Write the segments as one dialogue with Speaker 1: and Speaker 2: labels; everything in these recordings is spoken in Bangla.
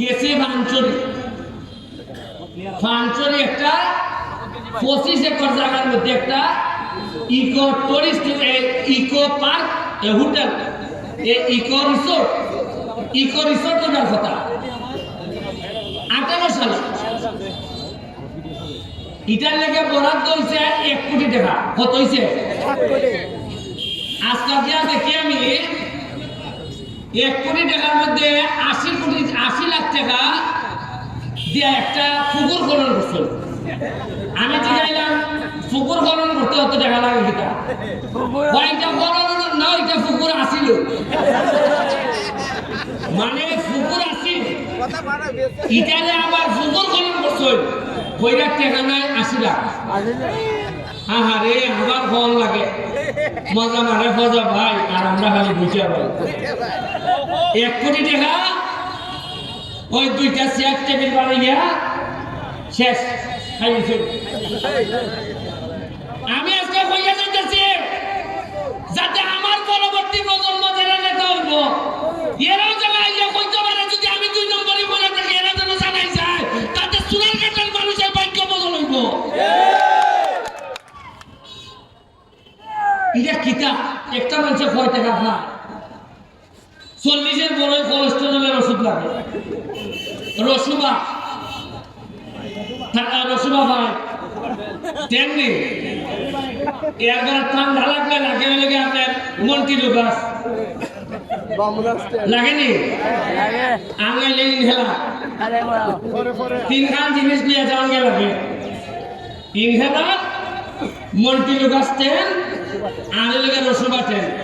Speaker 1: গেছে বাঞ্চরি বাঞ্চরি একটা পঁচিশ একর জায়গার মধ্যে একটা eco tourist eco park hotel eco resort. Eco resort ওনার কথা আঠারো সালে। ইটার লেগে বরাদ্দ হয়েছে এক কোটি টাকা। কত হয়েছে আজকাল দেখি আমি এক কোটি টাকার মধ্যে আশি কোটি, আশি লাখ টাকা দিয়ে একটা পুকুর খনন করছে। আমি জিজ্ঞাইলাম পুকুর খনন করতে কত টাকা লাগে কিতা কয়েকটা খনন না, ওইটা পুকুর আসিল। মানে পুকুর আসিল। ইটারে আবার পুকুর খনন করছে। কইরা টাকা নাই, আশি লাখ। হ্যাঁ হ্যাঁ রে আবার ফোন লাগে। মজা মারে ফজা ভাই, আর আমরা খালি বুঝে ভাই। এক কোটি টাকা, ওই দুইটা চেয়ার টেবিল বানাইয়া শেষ। খাইছে চল্লিশের বড় কোলেস্টেরলের ওষুধ লাগে। রসুবা। রসুবা ভাই, তেমনি। একবার ঠান্ডা লাগলে লাগে লাগে আপনার মন্টি লুকাস। লাগেনি? আঙাইলে ইনহেলা তিনখান জিনিস নিয়ে যাওয়ার গে লাগে রসুবা তেল
Speaker 2: বুঝা যায় না মিটিং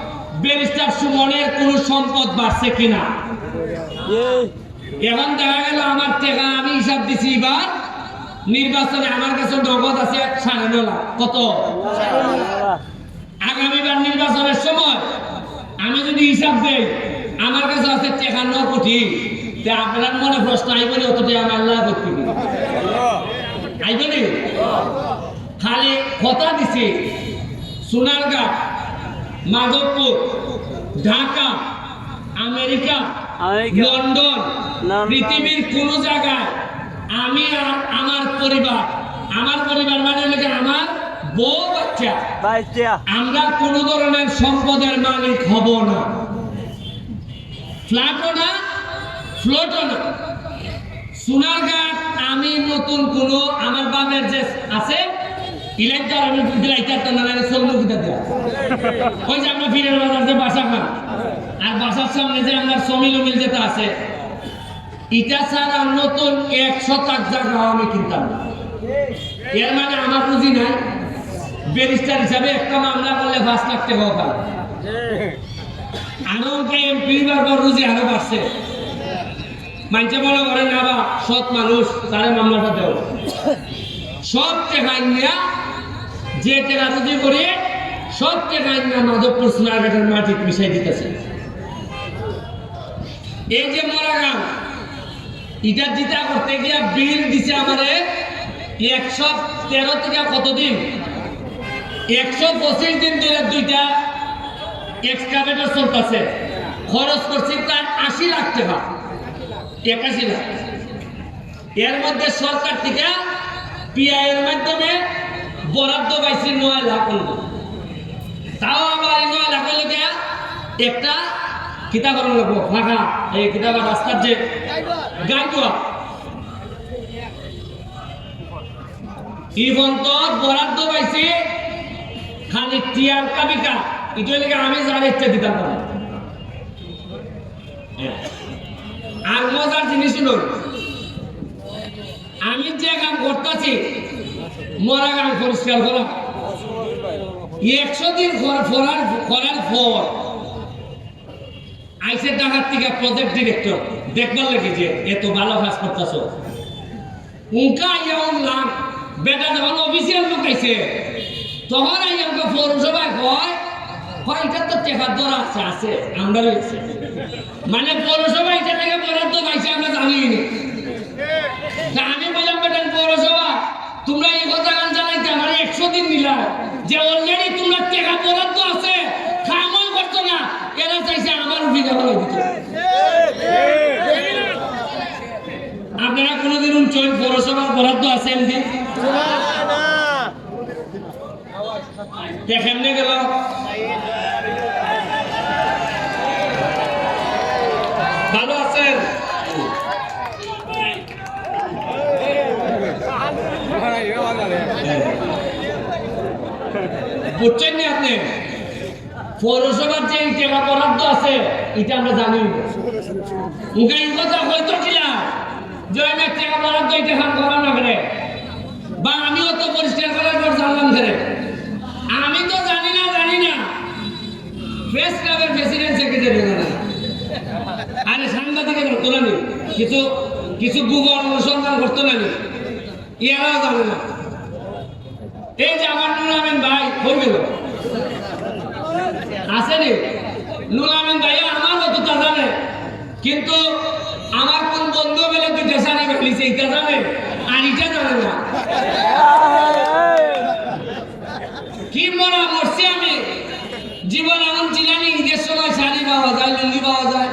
Speaker 1: ব্যারিস্টার সুমনের কোন সম্পদ বাড়ছে কিনা? এখন দেখা গেল আমার টাকা আমি হিসাব দিছি এবার নির্বাচনে আমার কাছে নগদ আছে সাড়ে ন লাখ। কত? আগামীবার নির্বাচনের সময় আমি যদি হিসাব দেই আমার কাছে আছে টাকা ন কোটি। তে আপনার মনে প্রশ্ন আইব নি অত টাকা আমার লাভ করতে আইব নি? খালি কথা দিছি সোনারগাঁ মাধবপুর ঢাকা আমেরিকা লন্ডন। পৃথিবীর কোন জায়গায় আমি আর আমার পরিবার আমার পরিবার মানে হলো আমার বউ বাচ্চা। আমরা কোন ধরনের সম্পদের মালিক হব না। ফ্ল্যাটও না ফ্লোটও না। সোনারঘাট আমি নতুন কোন আমার বাবার যে আছে ইলেকটর আমি ইলেকটর তো না সৌমুখিতা দেওয়া ওই যে আমরা ফিরের বাজার যে বাসা খান আর বাসার সামনে যে আমার সমিল মিল যেটা আছে, ইটা ছাড়া নতুন এক শতাক জায়গা আমি কিনতাম এর মানে আমার পুঁজি নাই। ব্যারিস্টার হিসাবে একটা মামলা করলে পাঁচ লাখ টাকা আনন্দকে এমপি বারবার রুজি আরও বাড়ছে। মানছে বলে করে না বা, সৎ মানুষ, তারে মামলাটা দেও সব টাকা নিয়া যে টাকা রুজি করে সব টাকা নিয়া মাধবপুর সোনারঘাটের মাটি মিশাই দিতেছে। এই যে মরা গান ইটা জিতা করতে গিয়া বিল দিছে আমারে একশো তেরো থেকে কতদিন? একশো পঁচিশ দিন ধরে দুইটা এক্সকাভেটর চলতেছে। খরচ করছি প্রায় আশি লাখ টাকা, একাশি লাখ। এর মধ্যে সরকার থেকে পিআইয়ের মাধ্যমে বরাদ্দ পাইছি নয় লাখ। তাও আবার নয় লাখের লোকে একটা কিতাব করার লাগবো, ফাঁকা। এই কিতাব রাস্তার যে গাইডোয়া ইভন বরাদ্দ পাইছি খালি টিয়ার কাবিকা। এটা লেগে আমি যার ইচ্ছা দিতাম না। আর মজার জিনিস হলো, আমি যে কাম করতেছি মরা পরিষ্কার করা। একশো দিন কর- করার করার পর আইসে ঢাকার থেকে প্রজেক্ট ডিরেক্টর দেখবার লেগে যে এত ভালো কাজ করতেছ। উনকা আইয়া উনলাম বেটা যখন অফিসিয়াল তখন আইয়া পৌরসভায় তো টেকার দর আছে আছে, আমরা মানে পৌরসভা এটা থেকে বরাদ্দ পাইছে আমরা জানি আমি বললাম, বেটা, পৌরসভা তোমরা এই কথা গান জানাইতে আমার একশো দিন দিলা যে অলরেডি তোমরা টেকা বরাদ্দ আছে খামল করতো না, এরা চাইছে আমার ভিজা বলে দিতে। আপনারা কোনোদিন উঞ্চল পৌরসভার বরাদ্দ আছে এমনি? কেমনে গেল ভালো আছেন বুঝছেন নি আপনি? পৌরসভার যে টাকা বরাদ্দ আছে, এটা আমরা জানি। মুখে কথা হয়তো ছিলাম যে আমি টাকা বরাদ্দ এটা খান করা না বা আমিও তো পরিষ্কার করার পর জানলাম ধরে। আমি তো জানি না জানি না। প্রেস ক্লাবের প্রেসিডেন্ট সেক্রেটারি না। আরে সাংবাদিকের ধরতো না কিছু কিছু গুগল অনুসন্ধান করতো নি। এরাও জানে না। এই যে আমার নুর ভাই গেল আসেনি নুর ভাই আমার মতো তা জানে। কিন্তু আমার কোন বন্ধু বেলে দুইটা সারি ফেলিছে এইটা জানে আর এটা জানে না। কি মরা মরছি আমি। জীবন এমন চিনানি ঈদের সময় শাড়ি পাওয়া যায়, লুঙ্গি পাওয়া যায়।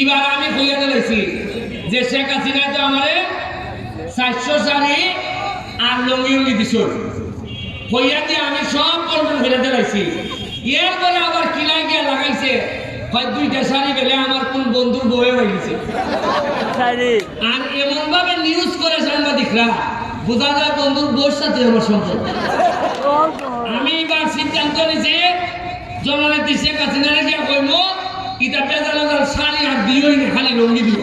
Speaker 1: এবার আমি কইয়া দিয়েছি যে শেখ হাসিনা তো আমারে চারশো শাড়ি আর লুঙ্গি উঙ্গি দিছ কইয়া দিয়ে আমি সব বন্ধন ফেলে দিলাইছি এরপরে আবার কিলাই গিয়া লাগাইছে হয় দুইটা শাড়ি পেলে আমার কোন বন্ধুর বউয়ে হয়েছে আর এমন ভাবে নিউজ করে সাংবাদিকরা বোঝা যায় বন্ধুর বউর সাথে আমার সম্পর্ক। আমি এবার সিদ্ধান্ত নিছি জননেত্রী শেখ হাসিনারে গিয়া কইব ইটা তার শাড়ি আর দিওই খালি লঙ্গি দিও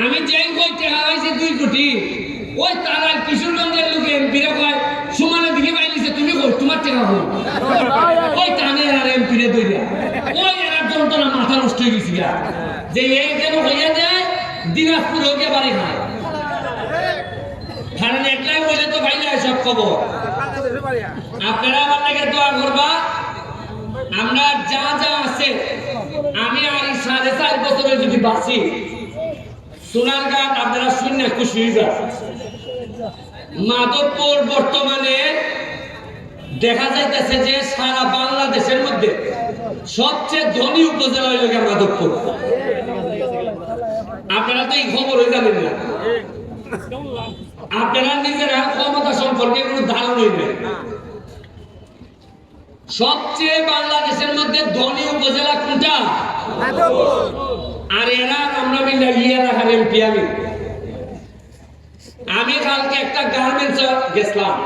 Speaker 1: আমি যেই কই টাকা পাইছি দুই কোটি, ওই তারার কিশোরগঞ্জের লোকে এমপিরে কয়, সুমানে দিকে পাইলিছে তুমি কই, তোমার টাকা কই ওই টানে এরার এমপিরে দইরা। ওই এরার যন্ত্রণা মাথা নষ্ট হয়ে গেছি। যে এই কেন হইয়া যায় দিনাজপুর হোকে বাড়ি খায়। কারণ একলাই বলে তো ভাইলে সব খবর। আপনারা আমার লাগে দোয়া করবা। আমরা যা যা আছে, আমি আর সাড়ে চার বছরে যদি বাঁচি সোনার ঘাট আপনারা শূন্য খুশি যান। মাধবপুর বর্তমানে দেখা যাইতেছে যে সারা বাংলাদেশের মধ্যে সবচেয়ে ধনী উপজেলা হইল মাধবপুর। আপনারা তো এই খবর হয়ে জানেন না। আপনারা নিজেরা ক্ষমতা সম্পর্কে কোনো ধারণাই নেই। সবচেয়ে বাংলাদেশের মধ্যে ধনী উপজেলা কোনটা? আর এরা আর আমরা মিলে ইয়ে রাখার এমপি আমি কালকে একটা গার্মেন্টস গেছিলাম,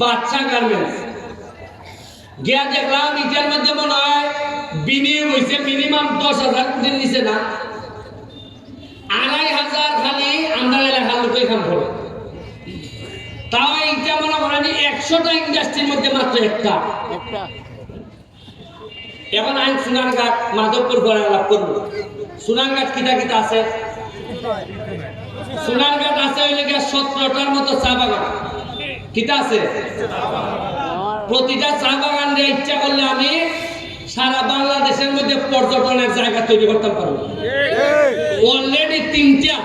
Speaker 1: বাচ্চা গার্মেন্টস গিয়া দেখলাম ইটার মধ্যে মনে হয় বিনিয়োগ হয়েছে মিনিমাম দশ হাজার কোটির নিচে না। আড়াই হাজার খালি আমরা এলাকার লোক এখান করে। তাও এইটা মনে করেন একশোটা ইন্ডাস্ট্রির মধ্যে মাত্র একটা। এখন আইন সুনারঘাট মাধবপুর ঘরে আলাপ করব। সুনারঘাট কিতা কিতা আছে? সুনারঘাট আছে ওই লেগে সতেরোটার মতো চা বাগান। কিতা আছে? প্রতিটা চা বাগান ইচ্ছা করলে আমি সারা বাংলাদেশের মধ্যে পর্যটনের জায়গা তৈরি করতে পারব। অলরেডি তিনটা।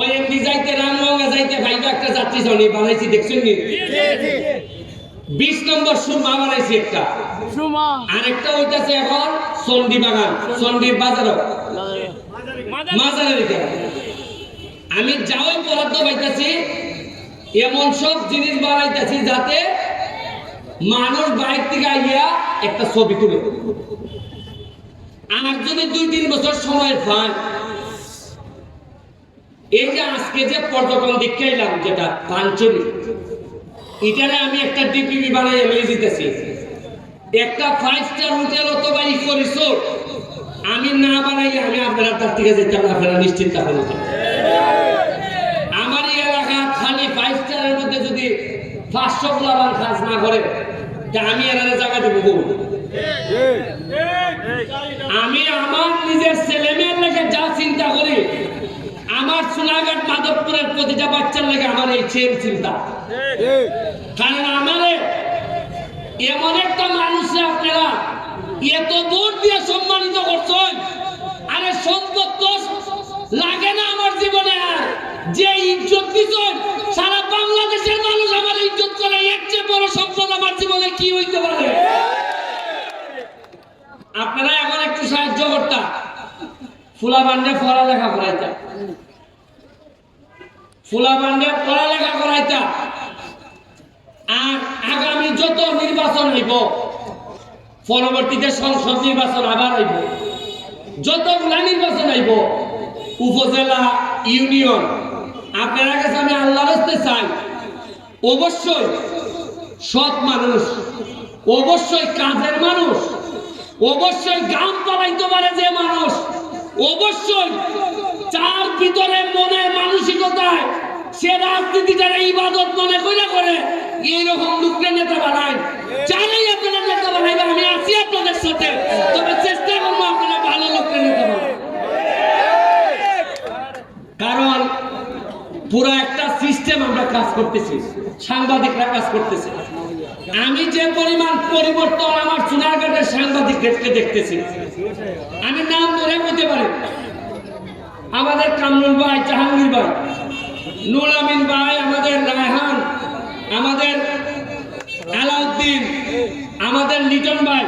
Speaker 1: ওই এমডি যাইতে, রামগঙ্গা যাইতে ভাইবা একটা যাত্রী জনি বানাইছি, দেখছেন বিশ নম্বর সুরমা বানাইছি একটা আরেকটা হইতাছে এখন চন্ডি বাগান চন্ডির বাজারও। মাজারের আমি যাওই বরাদ্দ পাইতাছি এমন সব জিনিস বানাইতেছি যাতে মানুষ বাইর থেকে আইয়া একটা ছবি তুলে। আর যদি দুই তিন বছর সময় পান এই যে আজকে যে পর্যটন দীক্ষা এলাম যেটা পাঞ্চলি এটারে আমি একটা ডিপিপি বানাই লয়ে যেতেছি একটা ফাইভ স্টার হোটেল অথবা ইকো রিসোর্ট আমি না বানাইলে আমি আপনারা তার থেকে যেতাম না, আপনারা নিশ্চিত থাকুন আমার এই এলাকা খালি ফাইভ স্টারের মধ্যে যদি পাঁচশো প্লাবান কাজ না করে, তা আমি এনারে জায়গা দেবো? আমি আমার নিজের ছেলে মেয়ের লেগে যা চিন্তা করি, আমার সোনাঘাট মাধবপুরের প্রতিটা বাচ্চার লেগে আমার এই সেম চিন্তা। কারণ আমারে? এমন একটা মানুষে আপনারা এত ভোট দিয়ে সম্মানিত করছেন, আরে সম্পদ তো লাগে না আমার জীবনে আর। যে ইজ্জত দিচ্ছেন সারা বাংলাদেশের মানুষ আমার ইজ্জত করে, এর চেয়ে বড় সম্পদ আমার জীবনে কি হইতে পারে? আপনারা এখন একটু সাহায্য করতাম। ফুলা বান্ডে পড়ালেখা করাইতা ফুলা বান্ডে পড়ালেখা করাইতা আর আগামী যত নির্বাচন হইব, পরবর্তীতে সংসদ নির্বাচন আবার হইব। যতগুলা নির্বাচন হইব, উপজেলা ইউনিয়ন, আপনারা কাছে আমি আল্লাহ রাস্তে চাই, অবশ্যই সৎ মানুষ, অবশ্যই কাজের মানুষ, অবশ্যই গাম পালাইতে পারে যে মানুষ, অবশ্যই চার ভিতরে মনের মানসিকতায় সে রাজনীতিটার ইবাদত মনে করে করে নেতা বানায় চাইলেই আপনারা নেতা বানাইবে আমি আছি আপনাদের সাথে। তবে চেষ্টা করব আপনারা ভালো লোককে নেতা বানায় কারণ পুরো একটা সিস্টেম আমরা কাজ করতেছি, সাংবাদিকরা কাজ করতেছে। আমি যে পরিমাণ পরিবর্তন আমার সোনারঘাটের সাংবাদিকদেরকে দেখতেছি, আমি নাম ধরে বলতে পারি। আমাদের কামরুল ভাই, জাহাঙ্গীর ভাই নুর আমিন ভাই, আমাদের রায়হান, আমাদের আমাদের লিটন ভাই,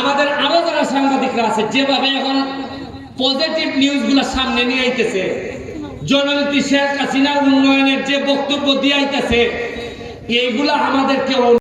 Speaker 1: আমাদের আরও যারা সাংবাদিকরা আছে, যেভাবে এখন পজিটিভ নিউজগুলো সামনে নিয়ে আইতেছে জননীতি শেখ হাসিনা উন্নয়নের যে বক্তব্য দিয়ে আইতেছে, এইগুলা আমাদেরকে